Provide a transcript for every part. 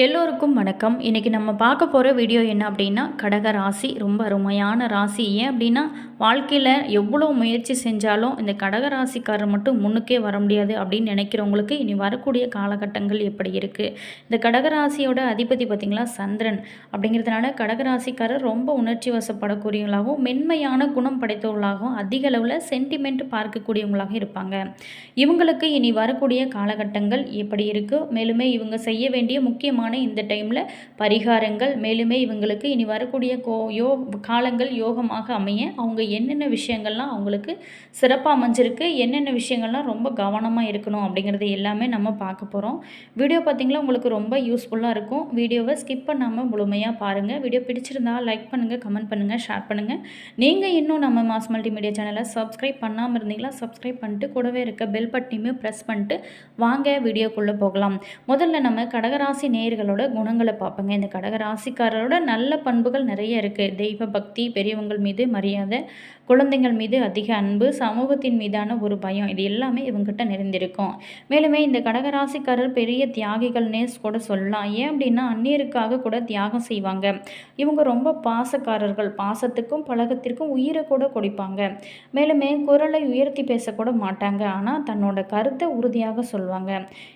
எல்லோருக்கும் வணக்கம். இன்றைக்கி நம்ம பார்க்க போகிற வீடியோ என்ன அப்படின்னா கடக ராசி. ரொம்ப அருமையான ராசி. ஏன் அப்படின்னா வாழ்க்கையில் எவ்வளோ முயற்சி செஞ்சாலும் இந்த கடக ராசிக்காரர் மட்டும் முன்னுக்கே வர முடியாது அப்படின்னு நினைக்கிறவங்களுக்கு இனி வரக்கூடிய காலகட்டங்கள் எப்படி இருக்குது இந்த கடக ராசியோட அதிபதி பார்த்திங்களா சந்திரன். அப்படிங்கிறதுனால கடக ராசிக்காரர் ரொம்ப உணர்ச்சி வசப்படக்கூடியவங்களாகவும் மென்மையான குணம் படைத்தவர்களாகவும் அதிக அளவில் சென்டிமெண்ட் பார்க்கக்கூடியவங்களாக இருப்பாங்க. இவங்களுக்கு இனி வரக்கூடிய காலகட்டங்கள் எப்படி இருக்குது மேலுமே இவங்க செய்ய வேண்டிய முக்கியமான இந்த டைமில் பரிகாரங்கள். மேலுமே இவங்களுக்கு இனி வரக்கூடிய கோ யோ காலங்கள் யோகமாக அமைய அவங்க என்னென்ன விஷயங்கள்லாம் அவங்களுக்கு சிறப்பாக அமைஞ்சிருக்கு என்னென்ன விஷயங்கள்லாம் ரொம்ப கவனமாக இருக்கணும் அப்படிங்கிறது எல்லாமே நம்ம பார்க்க போகிறோம் வீடியோ பார்த்திங்களா உங்களுக்கு ரொம்ப யூஸ்ஃபுல்லாக இருக்கும். வீடியோவை ஸ்கிப் பண்ணாமல் முழுமையாக பாருங்கள் வீடியோ பிடிச்சிருந்தா லைக் பண்ணுங்கள் கமெண்ட் பண்ணுங்கள் ஷேர் பண்ணுங்கள் நீங்கள் இன்னும் நம்ம மாஸ் மல்டிமீடியா சேனலை சப்ஸ்கிரைப் பண்ணாமல் இருந்தீங்களா சப்ஸ்கிரைப் பண்ணிட்டு கூடவே இருக்க பெல் பட்டனையுமே ப்ரெஸ் பண்ணிட்டு வாங்க வீடியோக்குள்ளே போகலாம். முதல்ல நம்ம கடகராசி நேயர்களோட குணங்களை பார்ப்பேங்க. இந்த கடகராசிக்காரரோட நல்ல பண்புகள் நிறைய இருக்குது தெய்வ பக்தி பெரியவங்கள் மீது மரியாதை குழந்தைகள் மீது அதிக அன்பு சமூகத்தின் மீதான ஒரு பயம் இது எல்லாமே இவங்ககிட்ட நிறைந்திருக்கும். மேலுமே இந்த கடகராசிக்காரர் பெரிய தியாகிகள்னே கூட சொல்லலாம். ஏன் அப்படின்னா அந்நியருக்காக கூட தியாகம் செய்வாங்க. இவங்க ரொம்ப பாசக்காரர்கள். பாசத்துக்கும் பழகத்திற்கும் உயிரை கூட கொடுப்பாங்க. மேலுமே குரலை உயர்த்தி பேசக்கூட மாட்டாங்க. ஆனால் தன்னோட கருத்தை உறுதியாக சொல்லுவாங்க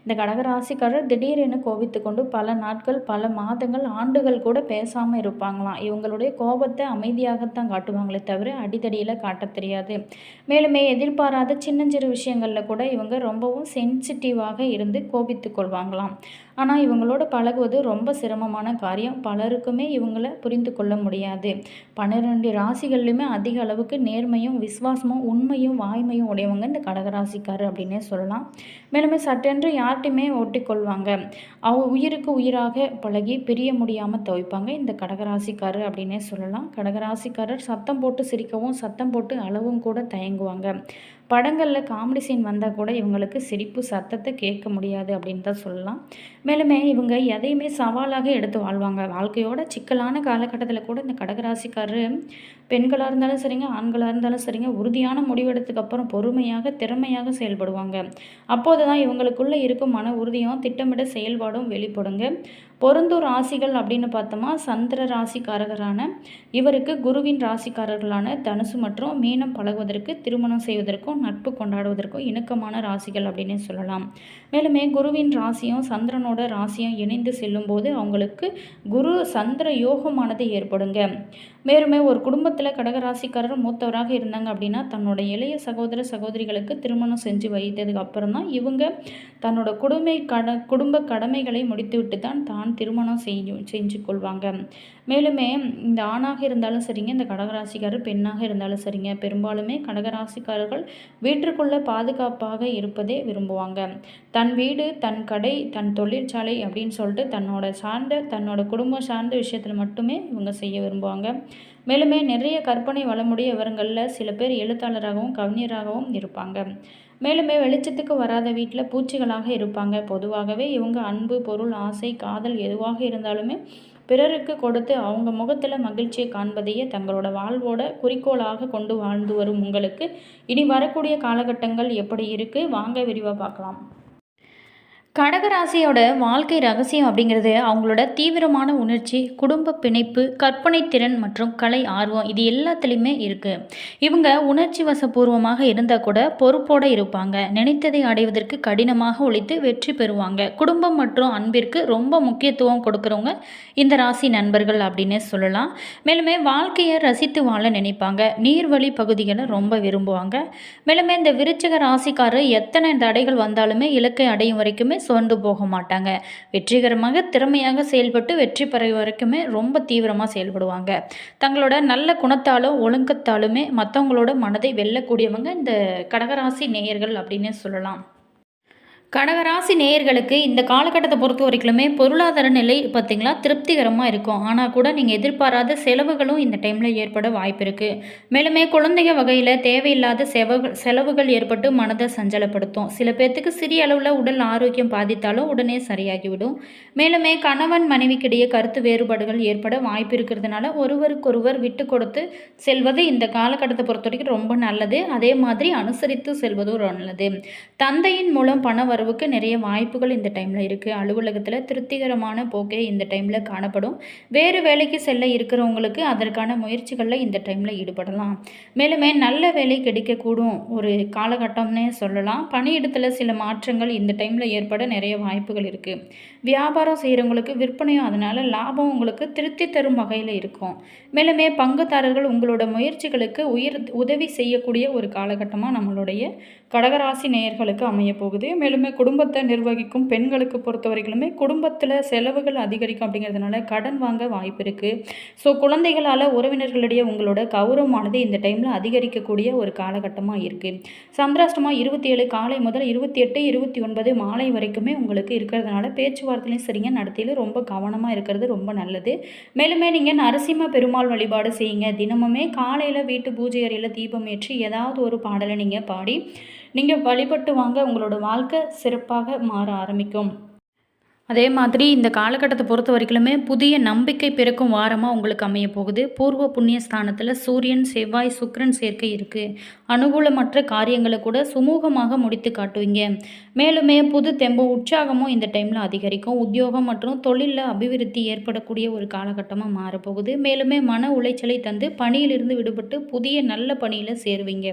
இந்த கடகராசிக்காரர் திடீரென கோவித்து கொண்டு பல பல நாட்கள் பல மாதங்கள் ஆண்டுகள் கூட பேசாமல் இருப்பாங்களாம். இவங்களுடைய கோபத்தை அமைதியாகத்தான் காட்டுவாங்களே தவிர அடிதடியில் காட்ட தெரியாது. மேலுமே எதிர்பாராத சின்னஞ்சிறு விஷயங்களில் கூட இவங்க ரொம்பவும் சென்சிட்டிவாக இருந்து கோபித்து கொள்வாங்களாம். ஆனால் இவங்களோட பழகுவது ரொம்ப சிரமமான காரியம். பலருக்குமே இவங்கள புரிந்து கொள்ள முடியாது. பன்னிரெண்டு ராசிகள்லையுமே அதிக அளவுக்கு நேர்மையும் விசுவாசமும் உண்மையும் வாய்மையும் உடையவங்க இந்த கடகராசிக்காரர் அப்படின்னே சொல்லலாம். மேலுமே சட்டென்று யார்கிட்டையுமே ஒட்டிக்கொள்வாங்க. அவங்க உயிருக்கு உயிராக பழகி பிரிய முடியாமல் துவைப்பாங்க இந்த கடகராசிக்காரர் அப்படின்னே சொல்லலாம். கடகராசிக்காரர் சத்தம் போட்டு சிரிக்கவும் சத்தம் போட்டு அளவும் கூட தயங்குவாங்க. படங்களில் காமெடி சீன் வந்தால் கூட இவங்களுக்கு சிரிப்பு சத்தத்தை கேட்க முடியாது அப்படின்னு தான் சொல்லலாம். மேலுமே இவங்க எதையுமே சவாலாக எடுத்து வாழ்வாங்க. வாழ்க்கையோட சிக்கலான காலகட்டத்தில் கூட இந்த கடகராசிக்காரர் பெண்களாக இருந்தாலும் சரிங்க ஆண்களாக இருந்தாலும் சரிங்க உறுதியான முடிவெடுத்துக்கு அப்புறம் பொறுமையாக திறமையாக செயல்படுவாங்க. அப்போது தான் இவங்களுக்குள்ளே இருக்கும் மன உறுதியும் திட்டமிட செயல்பாடும் வெளிப்படுங்க. பொருந்தூர் ராசிகள் அப்படின்னு பார்த்தோமா சந்திர ராசிக்காரகரான இவருக்கு குருவின் ராசிக்காரர்களான தனுசு மற்றும் மீனம் பழகுவதற்கு திருமணம் செய்வதற்கும் நட்பு கொண்டாடுவதற்கும் இணக்கமான ராசிகள் அப்படின்னு சொல்லலாம். மேலுமே குருவின் ராசியும் சந்திரனோட ராசியும் இணைந்து செல்லும்போது அவங்களுக்கு குரு சந்திர யோகமானது ஏற்படுங்க. மேலுமே ஒரு குடும்பத்தில் கடகராசிக்காரர் மூத்தவராக இருந்தாங்க அப்படின்னா தன்னோட இளைய சகோதர சகோதரிகளுக்கு திருமணம் செஞ்சு வைத்ததுக்கு அப்புறம் தான் இவங்க தன்னோட குடும்ப கட குடும்ப கடமைகளை முடித்துவிட்டு தான் தான் திருமணம் செய்யும் செஞ்சு கொள்வாங்க மேலுமே இந்த ஆணாக இருந்தாலும் சரிங்க இந்த கடகராசிக்காரர் பெண்ணாக இருந்தாலும் சரிங்க. பெரும்பாலுமே கடகராசிக்காரர்கள் வீட்டிற்குள்ளே பாதுகாப்பாக இருப்பதே விரும்புவாங்க. தன் வீடு தன் கடை தன் தொழிற்சாலை அப்படின்னு சொல்லிட்டு தன்னோட சார்ந்த தன்னோட குடும்பம் சார்ந்த விஷயத்தில் மட்டுமே இவங்க செய்ய விரும்புவாங்க. மேலுமே நிறைய கற்பனை வளமுடைய விவரங்களில் சில பேர் எழுத்தாளராகவும் கவிஞராகவும் இருப்பாங்க. மேலுமே வெளிச்சத்துக்கு வராத வீட்டில் பூச்சிகளாக இருப்பாங்க. பொதுவாகவே இவங்க அன்பு பொருள் ஆசை காதல் எதுவாக இருந்தாலுமே பிறருக்கு கொடுத்து அவங்க முகத்தில் மகிழ்ச்சியை காண்பதையே தங்களோட வாழ்வோட குறிக்கோளாக கொண்டு வாழ்ந்து வரும் உங்களுக்கு. இனி வரக்கூடிய காலகட்டங்கள் எப்படி இருக்குது வாங்க விரிவாக பார்க்கலாம். கடகராசியோட வாழ்க்கை ரகசியம் அப்படிங்கிறது அவங்களோட தீவிரமான உணர்ச்சி குடும்ப பிணைப்பு கற்பனை திறன் மற்றும் கலை ஆர்வம் இது எல்லாத்துலேயுமே இருக்குது இவங்க உணர்ச்சி வசபூர்வமாக இருந்தால் கூட பொறுப்போடு இருப்பாங்க. நினைத்ததை அடைவதற்கு கடினமாக உழைத்து வெற்றி பெறுவாங்க. குடும்பம் மற்றும் அன்பிற்கு ரொம்ப முக்கியத்துவம் கொடுக்குறவங்க இந்த ராசி நண்பர்கள் அப்படின்னு சொல்லலாம். மேலுமே வாழ்க்கையை ரசித்து வாழ நினைப்பாங்க. நீர்வழி பகுதிகளை ரொம்ப விரும்புவாங்க. மேலுமே இந்த விருச்சக ராசிக்காரர் எத்தனை தடைகள் வந்தாலுமே இலக்கை அடையும் வரைக்குமே சோர்ந்து போக மாட்டாங்க. வெற்றிகரமாக திறமையாக செயல்பட்டு வெற்றி பெற வரைக்குமே ரொம்ப தீவிரமாக செயல்படுவாங்க. தங்களோட நல்ல குணத்தாலும் ஒழுக்கத்தாலுமே மற்றவங்களோட மனதை வெல்லக்கூடியவங்க இந்த கடகராசி நேயர்கள் அப்படின்னு சொல்லலாம். கடகராசி நேயர்களுக்கு இந்த காலகட்டத்தை பொறுத்த வரைக்குமே பொருளாதார நிலை பார்த்திங்களா திருப்திகரமாக இருக்கும். ஆனால் கூட நீங்கள் எதிர்பாராத செலவுகளும் இந்த டைமில் ஏற்பட வாய்ப்பு இருக்குது மேலுமே குழந்தைங்க வகையில் தேவையில்லாத செலவுகள் செலவுகள் ஏற்பட்டு மனதை சஞ்சலப்படுத்தும். சில பேர்த்துக்கு சிறிய அளவில் உடல் ஆரோக்கியம் பாதித்தாலும் உடனே சரியாகிவிடும். மேலுமே கணவன் மனைவிக்கிடையே கருத்து வேறுபாடுகள் ஏற்பட வாய்ப்பு இருக்கிறதுனால ஒருவருக்கொருவர் விட்டு கொடுத்து செல்வது இந்த காலகட்டத்தை பொறுத்த வரைக்கும் ரொம்ப நல்லது. அதே மாதிரி அனுசரித்து செல்வதும் நல்லது. தந்தையின் மூலம் பண வரும் வரவுக்கு நிறைய வாய்ப்புகள் இந்த டைமில் இருக்குது அலுவலகத்தில் திருப்திகரமான போக்கே இந்த டைமில் காணப்படும். வேறு வேலைக்கு செல்ல இருக்கிறவங்களுக்கு அதற்கான முயற்சிகளில் இந்த டைமில் ஈடுபடலாம். மேலுமே நல்ல வேலை கிடைக்கக்கூடும். ஒரு காலகட்டம்னே சொல்லலாம். பணியிடத்தில் சில மாற்றங்கள் இந்த டைமில் ஏற்பட நிறைய வாய்ப்புகள் இருக்குது வியாபாரம் செய்கிறவங்களுக்கு விற்பனையும் அதனால் லாபம் உங்களுக்கு திருப்தி தரும் வகையில் இருக்கும். மேலுமே பங்குதாரர்கள் உங்களோட முயற்சிகளுக்கு உயர் உதவி செய்யக்கூடிய ஒரு காலகட்டமாக நம்மளுடைய கடகராசி நேயர்களுக்கு அமைய போகுது. மேலுமே குடும்பத்தை நிர்வகிக்கும் பெண்களுக்கு பொறுத்தவரைகளுமே குடும்பத்தில் செலவுகள் அதிகரிக்கும் அப்படிங்கிறதுனால கடன் வாங்க வாய்ப்பு இருக்குது ஸோ குழந்தைகளால் உறவினர்களிடையே உங்களோட கௌரவமானது இந்த டைமில் அதிகரிக்கக்கூடிய ஒரு காலகட்டமாக இருக்குது சந்திராஷ்டமாக இருபத்தி ஏழு காலை முதல் இருபத்தி எட்டு இருபத்தி ஒன்பது மாலை வரைக்குமே உங்களுக்கு இருக்கிறதுனால பேச்சுவார்த்தையிலையும் சரிங்க நடத்தியிலும் ரொம்ப கவனமாக இருக்கிறது ரொம்ப நல்லது. மேலுமே நீங்கள் நரசிம்ம பெருமாள் வழிபாடு செய்யுங்க. தினமுமே காலையில் வீட்டு பூஜை அறையில் தீபம் ஏற்றி ஏதாவது ஒரு பாடலை நீங்கள் பாடி நீங்கள் வழிபட்டு வாங்க உங்களோட வாழ்க்கை சிறப்பாக மாற ஆரம்பிக்கும். அதே மாதிரி இந்த காலகட்டத்தை பொறுத்த வரைக்குமே புதிய நம்பிக்கை பிறக்கும் வாரமாக உங்களுக்கு அமைய போகுது. பூர்வ புண்ணிய ஸ்தானத்தில் சூரியன் செவ்வாய் சுக்கிரன் சேர்க்கை இருக்குது அனுகூலமற்ற காரியங்களை கூட சுமூகமாக முடித்து காட்டுவீங்க. மேலுமே புது தெம்பும் உற்சாகமும் இந்த டைமில் அதிகரிக்கும். உத்தியோகம் மற்றும் தொழிலில் அபிவிருத்தி ஏற்படக்கூடிய ஒரு காலகட்டமாக மாறப்போகுது. மேலுமே மன உளைச்சலை தந்து பணியிலிருந்து விடுபட்டு புதிய நல்ல பணியில் சேருவீங்க.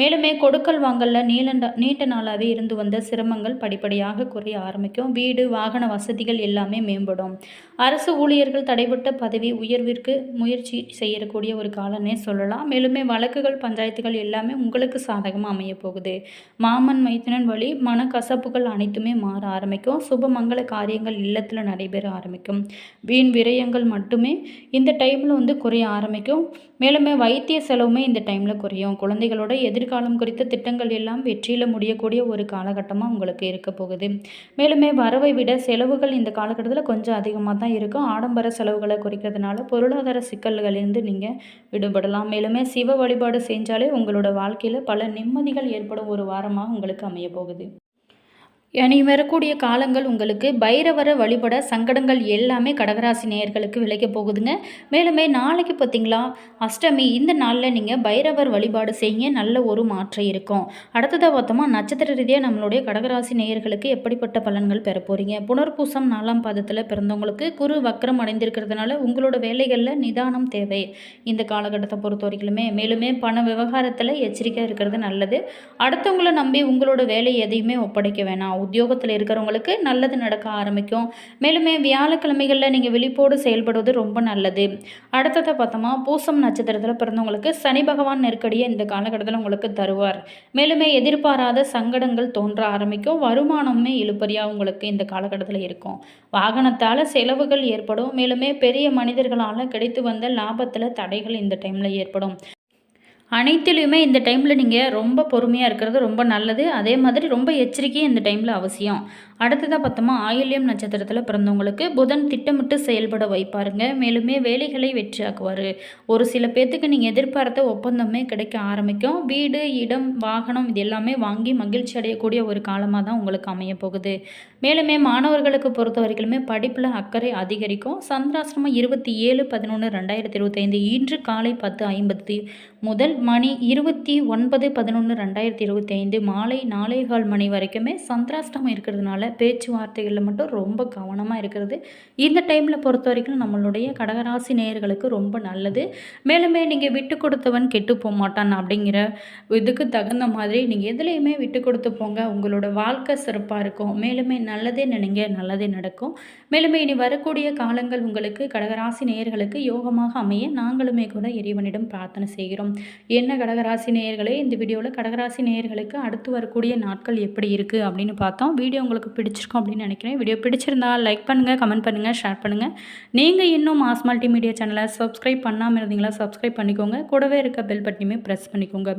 மேலுமே கொடுக்கல் வாங்கல்ல நீளண்ட நீண்ட நாளாகவே இருந்து வந்த சிரமங்கள் படிப்படியாக குறைய ஆரம்பிக்கும். வீடு வாகன வசதிகள் எல்லாமே மேம்படும். அரசு ஊழியர்கள் தடைபட்ட பதவி உயர்விற்கு முயற்சி செய்யக்கூடிய ஒரு காலனே சொல்லலாம். மேலுமே வழக்குகள் பஞ்சாயத்துகள் எல்லாமே உங்களுக்கு சாதகமாக அமைய போகுது மாமன் மைத்தினன் வழி மனக்கசப்புகள் அனைத்துமே மாற ஆரம்பிக்கும். சுபமங்கல காரியங்கள் இல்லத்தில் நடைபெற ஆரம்பிக்கும். வீண் விரயங்கள் மட்டுமே இந்த டைமில் வந்து குறைய ஆரம்பிக்கும். மேலுமே வைத்திய செலவுமே இந்த டைமில் குறையும். குழந்தைகளோட எதிர்காலம் குறித்த திட்டங்கள் எல்லாம் வெற்றியில் முடியக்கூடிய ஒரு காலகட்டமாக உங்களுக்கு இருக்க போகுது. மேலுமே வரவை விட செலவுகள் இந்த காலகட்டத்தில் கொஞ்சம் அதிகமாக தான் இருக்கும். ஆடம்பர செலவுகளை குறைக்கிறதுனால பொருளாதார சிக்கல்களிலிருந்து நீங்கள் விடுபடலாம். மேலுமே சிவ வழிபாடு செஞ்சாலே உங்களோட வாழ்க்கையில் பல நிம்மதிகள் ஏற்படும் ஒரு வாரமாக உங்களுக்கு அமைய போகுது. இனி வரக்கூடிய காலங்கள் உங்களுக்கு பைரவரை வழிபட சங்கடங்கள் எல்லாமே கடகராசி நேயர்களுக்கு விளைக்க போகுதுங்க. மேலுமே நாளைக்கு பார்த்தீங்களா அஷ்டமி. இந்த நாளில் நீங்கள் பைரவர் வழிபாடு செய்யுங்க நல்ல ஒரு மாற்றம் இருக்கும். அடுத்ததாக பார்த்தோமா? நட்சத்திர ரீதியாக நம்மளுடைய கடகராசி நேயர்களுக்கு எப்படிப்பட்ட பலன்கள் பெற போகிறீங்க புனர்பூசம் நாலாம் பாதத்தில் பிறந்தவங்களுக்கு குரு வக்கரம் அடைந்திருக்கிறதுனால உங்களோட வேலைகளில் நிதானம் தேவை. இந்த காலகட்டத்தை பொறுத்த வரைக்குமே. மேலுமே பண விவகாரத்தில் எச்சரிக்கை இருக்கிறது நல்லது. அடுத்தவங்களை நம்பி உங்களோட வேலை எதையுமே ஒப்படைக்க வேணாம். உத்தியோகத்தில் இருக்கிறவங்களுக்கு நல்லது நடக்க ஆரம்பிக்கும். மேலுமே வியாழக்கிழமைகளில் நீங்கள் விழிப்போடு செயல்படுவது ரொம்ப நல்லது. அடுத்ததை பார்த்தோமா பூசம் நட்சத்திரத்தில் பிறந்தவங்களுக்கு சனி பகவான் நெருக்கடியை இந்த காலகட்டத்தில் உங்களுக்கு தருவார். மேலுமே எதிர்பாராத சங்கடங்கள் தோன்ற ஆரம்பிக்கும். வருமானமே இழுப்பறியாக உங்களுக்கு இந்த காலகட்டத்தில் இருக்கும். வாகனத்தால் செலவுகள் ஏற்படும். மேலுமே பெரிய மனிதர்களால் கிடைத்து வந்த லாபத்தில் தடைகள் இந்த டைமில் ஏற்படும். அனைத்துலேயுமே இந்த டைமில் நீங்கள் ரொம்ப பொறுமையாக இருக்கிறது ரொம்ப நல்லது. அதே மாதிரி ரொம்ப எச்சரிக்கையும் இந்த டைமில் அவசியம். அடுத்ததாக பார்த்தோமா ஆயில்யம் நட்சத்திரத்தில் பிறந்தவங்களுக்கு புதன் திட்டமிட்டு செயல்பட வைப்பாருங்க. மேலுமே வேலைகளை வெற்றியாக்குவார். ஒரு சில பேர்த்துக்கு நீங்கள் எதிர்பார்த்த ஒப்பந்தமே கிடைக்க ஆரம்பிக்கும். வீடு இடம் வாகனம் இது எல்லாமே வாங்கி மகிழ்ச்சி அடையக்கூடிய ஒரு காலமாக தான் உங்களுக்கு அமைய போகுது மேலுமே மாணவர்களுக்கு பொறுத்த வரைக்குமே படிப்பில் அக்கறை அதிகரிக்கும். சந்திராசிரமம் இருபத்தி ஏழு பதினொன்று ரெண்டாயிரத்தி இருபத்தைந்து இன்று காலை பத்து ஐம்பத்தி முதல் மணி இருபத்தி ஒன்பது பதினொன்று ரெண்டாயிரத்தி இருபத்தி ஐந்து மாலை நாலே கால் மணி வரைக்குமே சந்திராஷ்டமம் இருக்கிறதுனால பேச்சுவார்த்தைகளில் மட்டும் ரொம்ப கவனமாக இருக்கிறது. இந்த டைமில் பொறுத்த வரைக்கும் நம்மளுடைய கடகராசி நேயர்களுக்கு ரொம்ப நல்லது. மேலுமே நீங்கள் விட்டு கொடுத்தவன் கெட்டு போக மாட்டான் அப்படிங்கிற இதுக்கு தகுந்த மாதிரி நீங்கள் எதுலேயுமே விட்டு கொடுத்து போங்க. உங்களோட வாழ்க்கை சிறப்பாக இருக்கும். மேலுமே நல்லதே நினைங்க நல்லதே நடக்கும். மேலுமே இனி வரக்கூடிய காலங்கள் உங்களுக்கு கடகராசி நேயர்களுக்கு யோகமாக அமைய நாங்களுமே கூட இறைவனிடம் பிரார்த்தனை செய்கிறோம். என்ன கடகராசி நேயர்களே இந்த வீடியோவில் கடகராசி நேயர்களுக்கு அடுத்து வரக்கூடிய நாட்கள் எப்படி இருக்குது அப்படின்னு பார்த்தோம். வீடியோ உங்களுக்கு பிடிச்சிருக்கும் அப்படின்னு நினைக்கிறேன். வீடியோ பிடிச்சிருந்தா லைக் பண்ணுங்கள் கமெண்ட் பண்ணுங்கள் ஷேர் பண்ணுங்கள் நீங்கள் இன்னும் மாஸ் மல்டிமீடியா சேனலை சப்ஸ்கிரைப் பண்ணாமல் இருந்தீங்களா சப்ஸ்கிரைப் பண்ணிக்கோங்க. கூடவே இருக்க பெல் பட்டனையுமே ப்ரெஸ் பண்ணிக்கோங்க.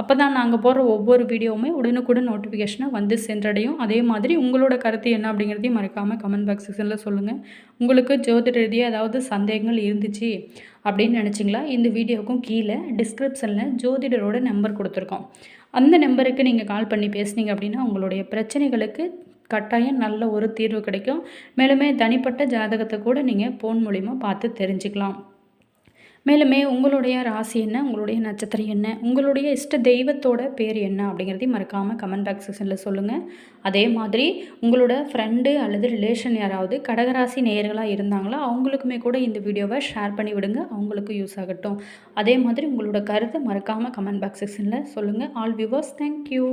அப்போ தான் நாங்கள் போடுற ஒவ்வொரு வீடியோவுமே உடனுக்குடன் நோட்டிஃபிகேஷனாக வந்து சென்றடையும். அதே மாதிரி உங்களோட கருத்து என்ன அப்படிங்கிறதையும் மறக்காமல் கமெண்ட் பாக்ஸ் செக்ஷனில் சொல்லுங்கள் உங்களுக்கு ஜோதிட ரீதியாக ஏதாவது சந்தேகங்கள் இருந்துச்சு அப்படின்னு நினச்சிங்களா இந்த வீடியோவுக்கும் கீழே டிஸ்கிரிப்ஷனில் ஜோதிடரோட நம்பர் கொடுத்துருக்கோம். அந்த நம்பருக்கு நீங்கள் கால் பண்ணி பேசுனீங்க அப்படின்னா உங்களுடைய பிரச்சனைகளுக்கு கட்டாயம் நல்ல ஒரு தீர்வு கிடைக்கும். மேலுமே தனிப்பட்ட ஜாதகத்தை கூட நீங்கள் ஃபோன் மூலிமா பார்த்து தெரிஞ்சுக்கலாம். மேலுமே உங்களுடைய ராசி என்ன? உங்களுடைய நட்சத்திரம் என்ன? உங்களுடைய இஷ்ட தெய்வத்தோட பேர் என்ன? அப்படிங்கிறதையும் மறக்காமல் கமெண்ட் பாக்ஸ் செக்ஷனில் சொல்லுங்கள் அதே மாதிரி உங்களோட ஃப்ரெண்டு அல்லது ரிலேஷன் யாராவது கடகராசி நேயர்களாக இருந்தாங்களோ அவங்களுக்குமே கூட இந்த வீடியோவை ஷேர் பண்ணி விடுங்க. அவங்களுக்கும் யூஸ் ஆகட்டும். அதே மாதிரி உங்களோட கருத்தை மறக்காமல் கமெண்ட் பாக்ஸ் செக்ஷனில் சொல்லுங்கள் ஆல் வியூவர்ஸ் தேங்க்யூ